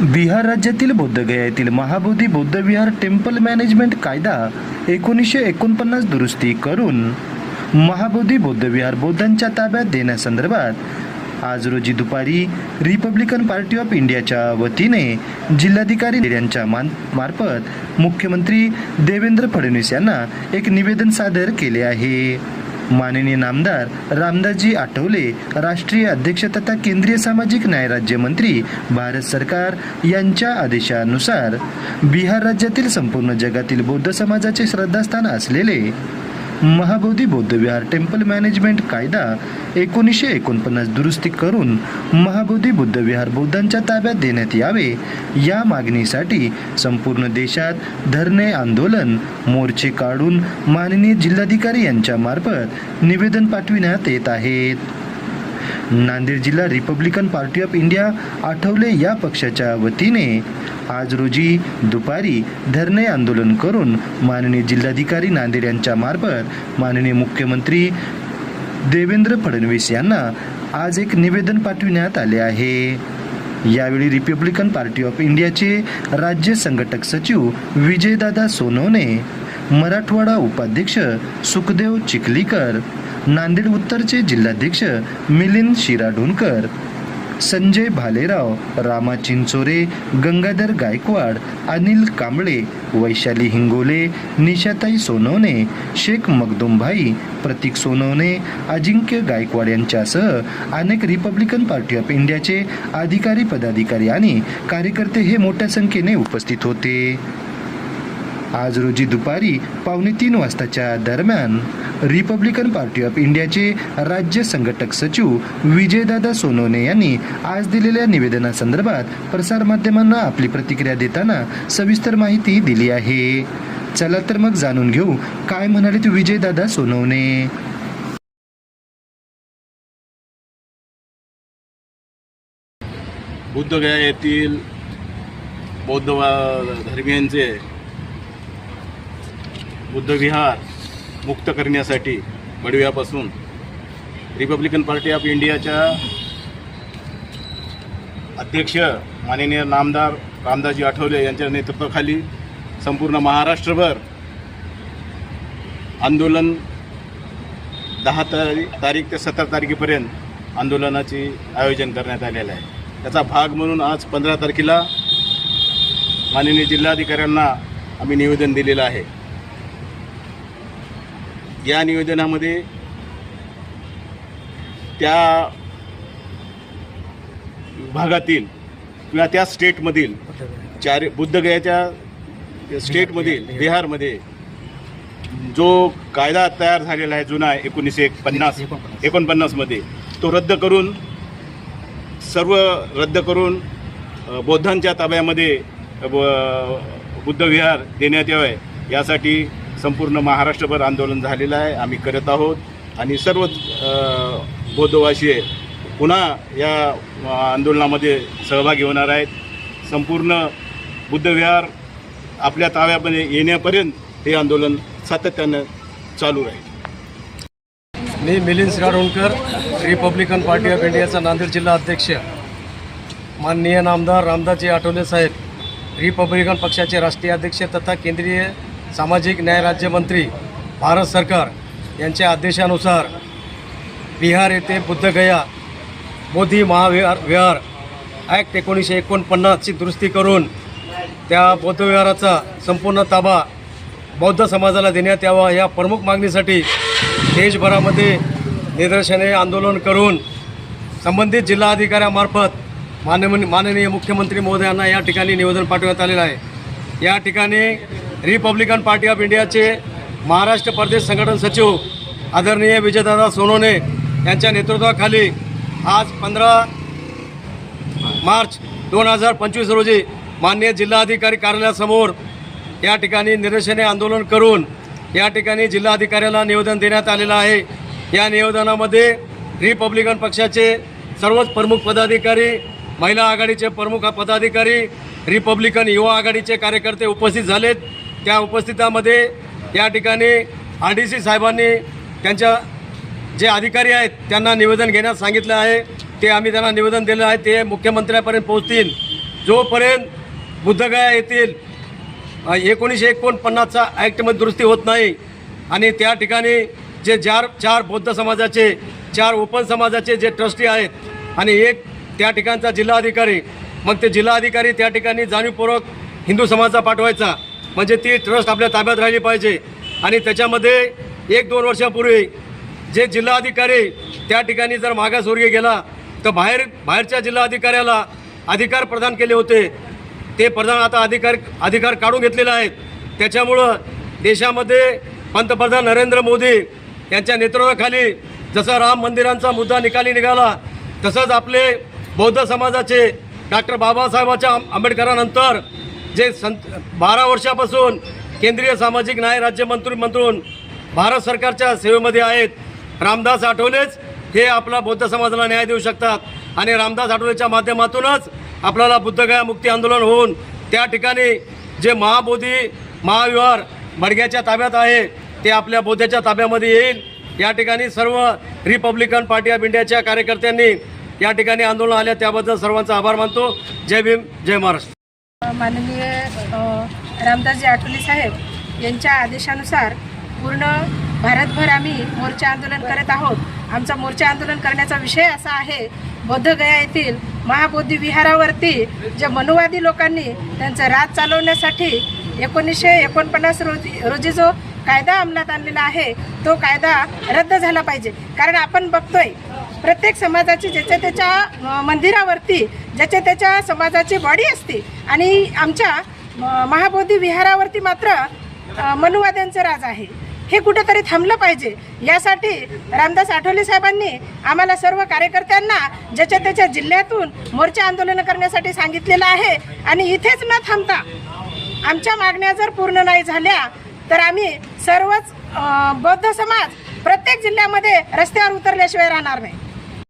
बिहार राज्यातील बौद्धगया येथील महाबोधी बौद्ध विहार टेम्पल मॅनेजमेंट कायदा एकोणीसशे एकोणपन्नास दुरुस्ती करून महाबोधी बौद्ध विहार बौद्धांच्या ताब्यात देण्यासंदर्भात आज रोजी दुपारी रिपब्लिकन पार्टी ऑफ इंडियाच्या वतीने जिल्हाधिकारी यांच्या मान मार्फत मुख्यमंत्री देवेंद्र फडणवीस यांना एक निवेदन सादर केले आहे. माननीय नामदार रामदासजी आठवले राष्ट्रीय अध्यक्ष तथा केंद्रीय सामाजिक न्याय राज्यमंत्री भारत सरकार यांच्या आदेशानुसार बिहार राज्यातील संपूर्ण जगातील बौद्ध समाजाचे श्रद्धास्थान असलेले महाबोधी बौद्धविहार टेम्पल मॅनेजमेंट कायदा एकोणीसशे एकोणपन्नास दुरुस्ती करून महाबोधी बुद्धविहार बौद्धांच्या ताब्यात देण्यात यावे या मागणीसाठी संपूर्ण देशात धरणे आंदोलन मोर्चे काढून माननीय जिल्हाधिकारी यांच्या मार्फत निवेदन पाठविण्यात येत आहेत. नांदेड जिल्हा Republican party of India Athawale या पक्षाच्या वतीने. आज रोजी दुपारी धरणे आंदोलन करून माननीय जिल्हाधिकारी नांदेड यांच्या मार्फत माननीय मुख्यमंत्री देवेंद्र फडणवीस यांना आज एक निवेदन पाठविण्यात आले आहे. यावेळी रिपब्लिकन पार्टी ऑफ इंडियाचे राज्य संघटक सचिव विजयदादा सोनवणे मराठवाडा उपाध्यक्ष सुखदेव चिखलीकर नांदेड उत्तरचे जिल्हाध्यक्ष मिलिंद शिराढोणकर संजय भालेराव रामा चिंचोरे गंगाधर गायकवाड अनिल कांबळे वैशाली हिंगोले निशाताई सोनवणे शेख मगदुमभाई प्रतीक सोनवणे अजिंक्य गायकवाड यांच्यासह अनेक रिपब्लिकन पार्टी ऑफ इंडियाचे अधिकारी पदाधिकारी आणि कार्यकर्ते हे मोठ्या संख्येने उपस्थित होते. आज रोजी दुपारी पावणे तीन वाजताच्या दरम्यान रिपब्लिकन पार्टी ऑफ इंडियाचे राज्य संघटक सचिव विजयदादा सोनवणे यांनी आज दिलेल्या निवेदनासंदर्भात प्रसारमाध्यमांना आपली प्रतिक्रिया देताना सविस्तर माहिती दिली आहे. चला तर मग जाणून घेऊ काय म्हणाले तू विजयदादा सोनवणे बुद्धगया येथील बौद्ध धर्मियांचे बुद्धविहार मुक्त करण्यासाठी बडव्यापासून रिपब्लिकन पार्टी ऑफ इंडियाच्या अध्यक्ष माननीय नामदार रामदासजी आठवले यांच्या नेतृत्वाखाली संपूर्ण महाराष्ट्रभर आंदोलन दहा तारीख तारीख ते सतरा तारखेपर्यंत आंदोलनाचे आयोजन करण्यात आलेलं आहे. त्याचा भाग म्हणून आज पंधरा तारखेला माननीय जिल्हाधिकाऱ्यांना आम्ही निवेदन दिलेलं आहे. या निवेदनामध्ये त्या विभागातील किंवा त्या स्टेटमधील चार बुद्धगयाच्या स्टेटमधील बिहारमध्ये जो कायदा तयार झालेला आहे जुना एकोणीसशे एक पन्नास एकोणपन्नासमध्ये तो रद्द करून सर्व रद्द करून बौद्धांच्या ताब्यामध्ये बुद्धविहार देण्यात यावे यासाठी संपूर्ण महाराष्ट्रभर आंदोलन झालेलं आहे. आम्ही करत आहोत. आणि सर्व अ, बौद्धवासीय पुन्हा या आंदोलनामध्ये सहभागी होणार आहेत. संपूर्ण बुद्धविहार आपल्या ताव्यामध्ये येण्यापर्यंत हे आंदोलन सातत्यानं चालू राहील. मी Milind Siradonkar Republican party of इंडियाचा नांदेड जिल्हा अध्यक्ष माननीय नामदार रामदासजी आठवले साहेब रिपब्लिकन पक्षाचे राष्ट्रीय अध्यक्ष तथा केंद्रीय सामाजिक न्याय राज्यमंत्री भारत सरकार यांच्या आदेशानुसार बिहार येथे बुद्धगया मोदी महाविहार विहार ॲक्ट एकोणीसशे एकोणपन्नासची दुरुस्ती करून त्या बौद्धविहाराचा संपूर्ण ताबा बौद्ध समाजाला देण्यात यावा या प्रमुख मागणीसाठी देशभरामध्ये निदर्शने आंदोलन करून संबंधित जिल्हाधिकाऱ्यामार्फत माननीय माननीय मुख्यमंत्री महोदयांना या ठिकाणी निवेदन पाठवण्यात आलेलं आहे. या ठिकाणी रिपब्लिकन पार्टी ऑफ इंडियाचे महाराष्ट्र प्रदेश संघटन सचिव आदरणीय विजयदादा सोनोने यांच्या नेतृत्वाखाली आज पंधरा मार्च दोन हजार पंचवीस रोजी मान्य जिल्हाधिकारी कार्यालयासमोर या ठिकाणी निदर्शने आंदोलन करून या ठिकाणी जिल्हाधिकाऱ्याला निवेदन देण्यात आलेलं आहे. या निवेदनामध्ये रिपब्लिकन पक्षाचे सर्वच प्रमुख पदाधिकारी महिला आघाडीचे प्रमुख पदाधिकारी रिपब्लिकन युवा आघाडीचे कार्यकर्ते उपस्थित झालेत. त्या उपस्थितामध्ये या ठिकाणी आर डी सी साहेबांनी त्यांच्या जे अधिकारी आहेत त्यांना निवेदन घेण्यास सांगितलं आहे. ते आम्ही त्यांना निवेदन दिलं आहे. ते मुख्यमंत्र्यापर्यंत पोहोचतील. जोपर्यंत बुद्धगया येथील एकोणीसशे एकोणपन्नासचा ॲक्टमध्ये दुरुस्ती होत नाही आणि त्या ठिकाणी जे चार चार बौद्ध समाजाचे चार ओपन समाजाचे जे ट्रस्टी आहेत आणि एक त्या ठिकाणचा जिल्हाधिकारी मग ते जिल्हाधिकारी त्या ठिकाणी जाणीवपूर्वक हिंदू समाजाचा पाठवायचा. म्हणजे ती ट्रस्ट आपल्या ताब्यात राहिली पाहिजे. आणि त्याच्यामध्ये एक दोन वर्षापूर्वी जे जिल्हाधिकारी त्या ठिकाणी जर मागासवर्गीय गेला तर बाहेर बाहेरच्या जिल्हाधिकाऱ्याला अधिकार प्रदान केले होते. ते प्रधान आता अधिकार अधिकार काढून घेतलेले आहेत. त्याच्यामुळं देशामध्ये पंतप्रधान नरेंद्र मोदी यांच्या नेतृत्वाखाली जसं राम मंदिरांचा मुद्दा निकाली निघाला तसंच आपले बौद्ध समाजाचे डॉक्टर बाबासाहेबाच्या आंबेडकरानंतर आंबेडकरांनंतर जे संत बारा वर्षापासून केंद्रीय सामाजिक न्याय राज्यमंत्री म्हणून भारत सरकारच्या सेवेमध्ये आहेत. रामदास आठवलेच हे आपला बौद्ध समाजाला न्याय देऊ शकतात आणि रामदास आठवलेच्या माध्यमातूनच आपल्याला बुद्धगया मुक्ती आंदोलन होऊन त्या ठिकाणी जे महाबोधी महाविहार बडग्याच्या ताब्यात आहे ते आपल्या बौद्धाच्या ताब्यामध्ये येईल. या ठिकाणी सर्व रिपब्लिकन पार्टी ऑफ इंडियाच्या कार्यकर्त्यांनी या ठिकाणी आंदोलन आल्या त्याबद्दल सर्वांचा आभार मानतो. जय भीम जय महाराष्ट्र. माननीय रामदासजी आठवले साहेब यांच्या आदेशानुसार पूर्ण भारतभर आम्ही मोर्चा आंदोलन करत आहोत. आमचा मोर्चा आंदोलन करण्याचा विषय असा आहे बौद्धगया येथील महाबोधी विहारावरती जे मनुवादी लोकांनी त्यांचं राज चालवण्यासाठी एकोणीसशे एकोणपन्नास रोजी रोजी जो कायदा अंमलात आणलेला आहे तो कायदा रद्द झाला पाहिजे. कारण आपण बघतोय प्रत्येक समाजाची ज्याच्या त्याच्या मंदिरावरती ज्याच्या त्याच्या समाजाची बॉडी असते. आणि आमच्या महाबोधी विहारावरती मात्र मनुवाद्यांचं राज आहे. हे कुठंतरी थांबलं पाहिजे. यासाठी रामदास आठवले साहेबांनी आम्हाला सर्व कार्यकर्त्यांना ज्याच्या त्याच्या जिल्ह्यातून मोर्चा आंदोलन करण्यासाठी सांगितलेलं आहे. आणि इथेच न थांबता आमच्या मागण्या जर पूर्ण नाही झाल्या तर आम्ही सर्वच बौद्ध समाज प्रत्येक जिल्ह्यामध्ये रस्त्यावर उतरल्याशिवाय राहणार नाही.